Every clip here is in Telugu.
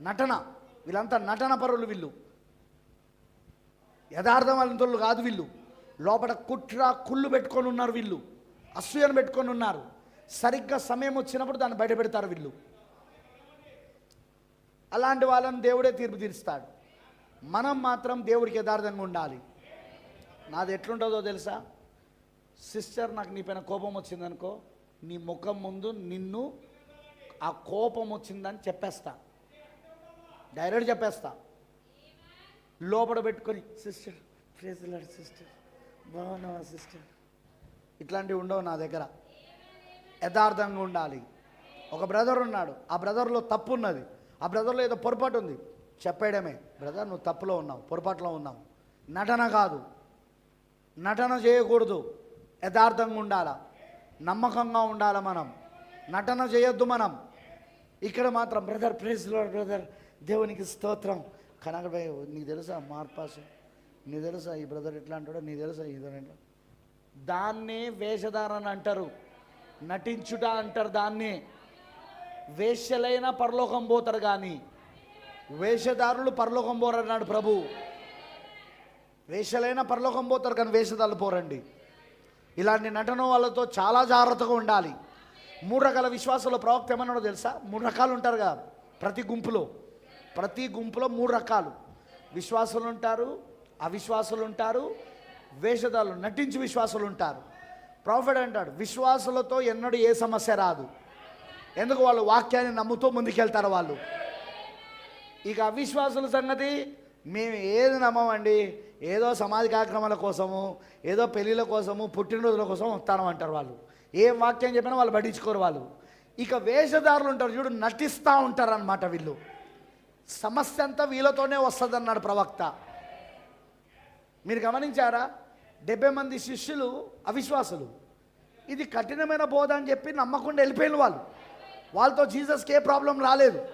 నటన. వీళ్ళంతా నటన పరులు వీళ్ళు. యథార్థవంతులు కాదు వీళ్ళు. లోపల కుట్ర కుళ్ళు పెట్టుకొని ఉన్నారు వీళ్ళు. అసూయను పెట్టుకొని ఉన్నారు. సరిగ్గా సమయం వచ్చినప్పుడు దాన్ని బయట పెడతారు వీళ్ళు. అలాంటి వాళ్ళని దేవుడే తీర్పు తీరుస్తాడు. మనం మాత్రం దేవుడికి యథార్థంగా ఉండాలి. నాది ఎట్లుంటుందో తెలుసా? సిస్టర్ నాకు నీ పైన కోపం వచ్చిందనుకో నీ ముఖం ముందు నిన్ను ఆ కోపం వచ్చిందని చెప్పేస్తాను డైరెక్ట్ చెప్పేస్తా. లోపల పెట్టుకొని సిస్టర్ ప్రేజ్ లాడ్ సిస్టర్ బాగున్నావా సిస్టర్? ఇట్లాంటివి ఉండవు నా దగ్గర. యథార్థంగా ఉండాలి. ఒక బ్రదర్ ఉన్నాడు. ఆ బ్రదర్లో తప్పు ఉన్నది. ఆ బ్రదర్లో ఏదో పొరపాటు ఉంది. చెప్పేయడమే. బ్రదర్ నువ్వు తప్పులో ఉన్నావు పొరపాటులో ఉన్నావు. నటన కాదు. నటన చేయకూడదు. యథార్థంగా ఉండాల? నమ్మకంగా ఉండాలి మనం? నటన చేయొద్దు మనం. ఇక్కడ మాత్రం బ్రదర్ ప్రైజ్ బ్రదర్ దేవునికి స్తోత్రం. కనకబై నీకు తెలుసా మార్పాసు? నీకు తెలుసా ఈ బ్రదర్ ఎట్లా అంటాడో? నీకు తెలుసా ఇది ఎట్లా? దాన్నే వేషధారణ అంటారు. నటించుట అంటారు దాన్ని. వేష్యలైన పరలోకం పోతారు కానీ వేషధారులు పరలోకం పోరన్నాడు ప్రభు. వేషలైన పరలోకం పోతారు కానీ వేషధారులు పోరండి. ఇలాంటి నటన వాళ్ళతో చాలా జాగ్రత్తగా ఉండాలి. మూడు రకాల విశ్వాసంలో ప్రవక్త ఏమన్నాడో తెలుసా? మూడు రకాలు ఉంటారు కదా ప్రతి గుంపులో. ప్రతి గుంపులో మూడు రకాలు. విశ్వాసులు ఉంటారు అవిశ్వాసులు ఉంటారు వేషధారులు నటించి విశ్వాసులు ఉంటారు ప్రాఫిట్ అంటాడు విశ్వాసులతో ఎన్నడూ ఏ సమస్య రాదు. ఎందుకు వాళ్ళు వాక్యాన్ని నమ్ముతూ ముందుకెళ్తారు వాళ్ళు? ఇక అవిశ్వాసుల సంగతి మేము ఏది నమ్మమండి? ఏదో సమాధి కార్యక్రమాల కోసము ఏదో పెళ్ళిళ్ళ కోసము పుట్టినరోజుల కోసం వస్తాను అంటారు వాళ్ళు. ఏం వాక్యం చెప్పినా వాళ్ళు పట్టించుకోరు వాళ్ళు. ఇక వేషధారులు ఉంటారు చూడు నటిస్తూ ఉంటారు అన్నమాట వీళ్ళు. సమస్య అంతా వీళ్ళతోనే వస్తుందన్నాడు ప్రవక్త. మీరు గమనించారా? డెబ్బై మంది శిష్యులు అవిశ్వాసులు. ఇది కఠినమైన బోధ అని చెప్పి నమ్మకుండా వెళ్ళిపోయిన వాళ్ళు. వాళ్ళతో జీసస్కి ఏ ప్రాబ్లం రాలేదు.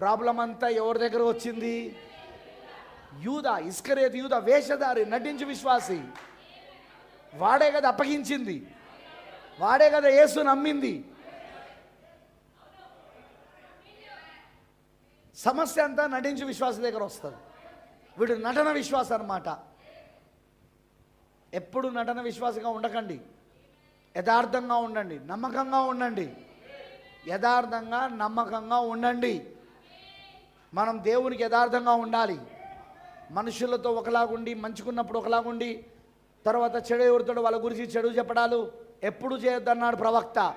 ప్రాబ్లం అంతా ఎవరి దగ్గర వచ్చింది? యూద ఇస్కరేది యూద వేషధారి నటించు విశ్వాసి. వాడే కదా అప్పగించింది. వాడే కదా యేసు నమ్మింది. సమస్య అంతా నటించి విశ్వాస దగ్గర వస్తుంది. వీడు నటన విశ్వాస అన్నమాట. ఎప్పుడు నటన విశ్వాసంగా ఉండకండి. యథార్థంగా ఉండండి. నమ్మకంగా ఉండండి. యథార్థంగా నమ్మకంగా ఉండండి. మనం దేవునికి యథార్థంగా ఉండాలి. మనుషులతో ఒకలాగుండి మంచుకున్నప్పుడు ఒకలాగుండి తర్వాత చెడు ఎవరితో వాళ్ళ గురించి చెడు చెప్పడాలు ఎప్పుడు చేయొద్దన్నాడు ప్రవక్త.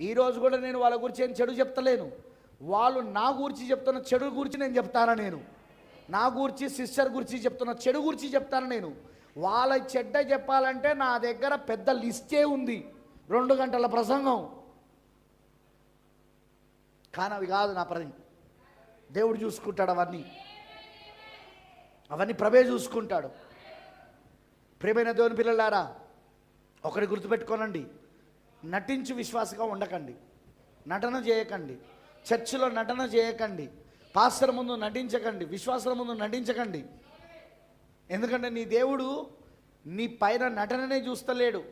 ఈరోజు కూడా నేను వాళ్ళ గురించి ఏం చెడు చెప్తలేను. వాళ్ళు నా గురించి చెప్తున్న చెడు గురించి నేను చెప్తాను నేను? నా గురించి సిస్టర్ గురించి చెప్తున్న చెడు గురించి చెప్తాను నేను? వాళ్ళ చెడ్డ చెప్పాలంటే నా దగ్గర పెద్ద లిస్టే ఉంది. రెండు గంటల ప్రసంగం. కానీ అవి కాదు నా పని దేవుడు చూసుకుంటాడు అవన్నీ. అవన్నీ ప్రభే చూసుకుంటాడు. ప్రేమైన దేవుని పిల్లలారా ఒకరి గుర్తుపెట్టుకోనండి. నటించి విశ్వాసగా ఉండకండి. నటన చేయకండి. చర్చిలో నటన చేయకండి. పాస్టర్ ముందు నటించకండి. విశ్వాసాల ముందు నటించకండి. ఎందుకంటే నీ దేవుడు నీ పైన నటననే చూస్తలేడు.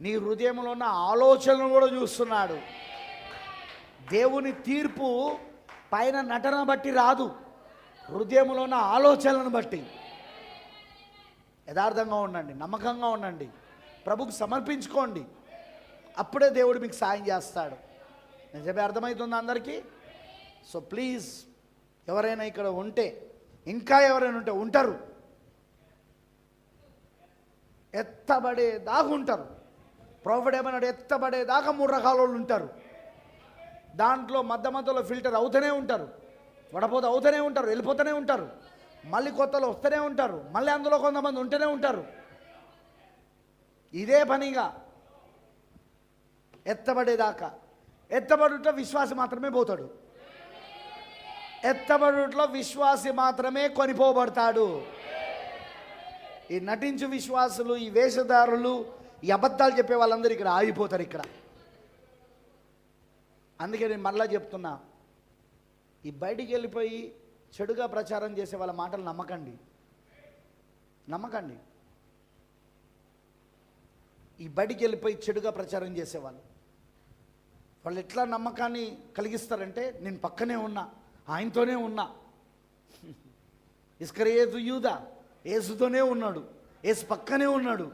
నీ హృదయంలో ఉన్న ఆలోచనలు కూడా చూస్తున్నాడు. దేవుని తీర్పు పైన నటన బట్టి రాదు. హృదయంలో ఉన్న ఆలోచనలను బట్టి. యథార్థంగా ఉండండి. నమ్మకంగా ఉండండి. ప్రభుకు సమర్పించుకోండి. అప్పుడే దేవుడు మీకు సాయం చేస్తాడు. నిజమే అర్థమవుతుంది అందరికీ? సో ప్లీజ్ ఎవరైనా ఇక్కడ ఉంటే ఇంకా ఎవరైనా ఉంటే ఉంటారు. ఎత్తబడే దాకా ఉంటారు. ప్రాఫిట్ ఏమన్నాడు? ఎత్తబడే దాకా మూడు రకాల వాళ్ళు ఉంటారు. దాంట్లో మధ్య మధ్యలో ఫిల్టర్ అవుతూనే ఉంటారు. వడపోత అవుతూనే ఉంటారు వెళ్ళిపోతూనే ఉంటారు. మళ్ళీ కొత్తలో వస్తూనే ఉంటారు. మళ్ళీ అందులో కొంతమంది ఉంటూనే ఉంటారు. ఇదే పనిగా ఎత్తబడేదాకా. ఎత్తబడుట విశ్వాసం మాత్రమే పోతాడు. ఎత్తబడుట్లో విశ్వాసి మాత్రమే కొనిపోబడతాడు. ఈ నటించు విశ్వాసులు ఈ వేషధారులు ఈ అబద్ధాలు చెప్పే వాళ్ళందరూ ఇక్కడ ఆగిపోతారు ఇక్కడ. అందుకే నేను మళ్ళా చెప్తున్నా ఈ బయటికి వెళ్ళిపోయి చెడుగా ప్రచారం చేసే వాళ్ళ మాటలు నమ్మకండి. నమ్మకండి. ఈ బయటికి వెళ్ళిపోయి చెడుగా ప్రచారం చేసేవాళ్ళు. వాళ్ళు ఎట్లా నమ్మకాన్ని కలిగిస్తారంటే నేను పక్కనే ఉన్నా. ఆయనతోనే ఉన్నా. ఇస్కరేతు యూదా ఏసుతోనే ఉన్నాడు. ఏసు పక్కనే ఉన్నాడు.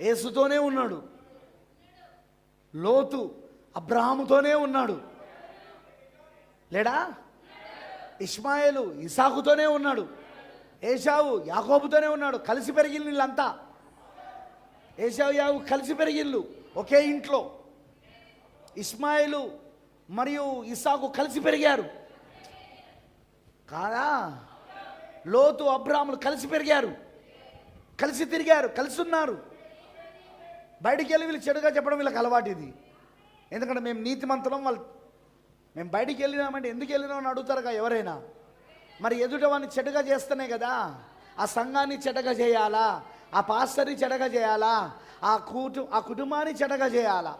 ఏసుతోనే ఉన్నాడు. లోతు అబ్రాహాముతోనే ఉన్నాడు. లేడా? ఇస్మాయిలు ఇసాకుతోనే ఉన్నాడు. ఏషావు యాకోబుతోనే ఉన్నాడు. కలిసి పెరిగిన వీళ్ళంతా ఏషావు యావు కలిసి పెరిగిళ్ళు ఒకే ఇంట్లో. ఇస్మాయిలు మరియు ఇసాకు కలిసి పెరిగారు. కాదా? లోతు అబ్రాములు కలిసి పెరిగారు. కలిసి తిరిగారు కలిసి ఉన్నారు. బయటికి వెళ్ళి వీళ్ళు చెడుగా చెప్పడం వీళ్ళకి అలవాటు ఇది. ఎందుకంటే మేము నీతిమంతులం వాళ్ళు. మేము బయటికి వెళ్ళినామంటే ఎందుకు వెళ్ళినామని అడుగుతారుగా ఎవరైనా? మరి ఎదుట వాడిని చెడుగా చేస్తేనే కదా. ఆ సంఘాన్ని చెడగా చేయాలా? ఆ పాస్టర్ని చెడగా చేయాలా? ఆ కుటు ఆ కుటుంబాన్ని చెడగా చేయాలా?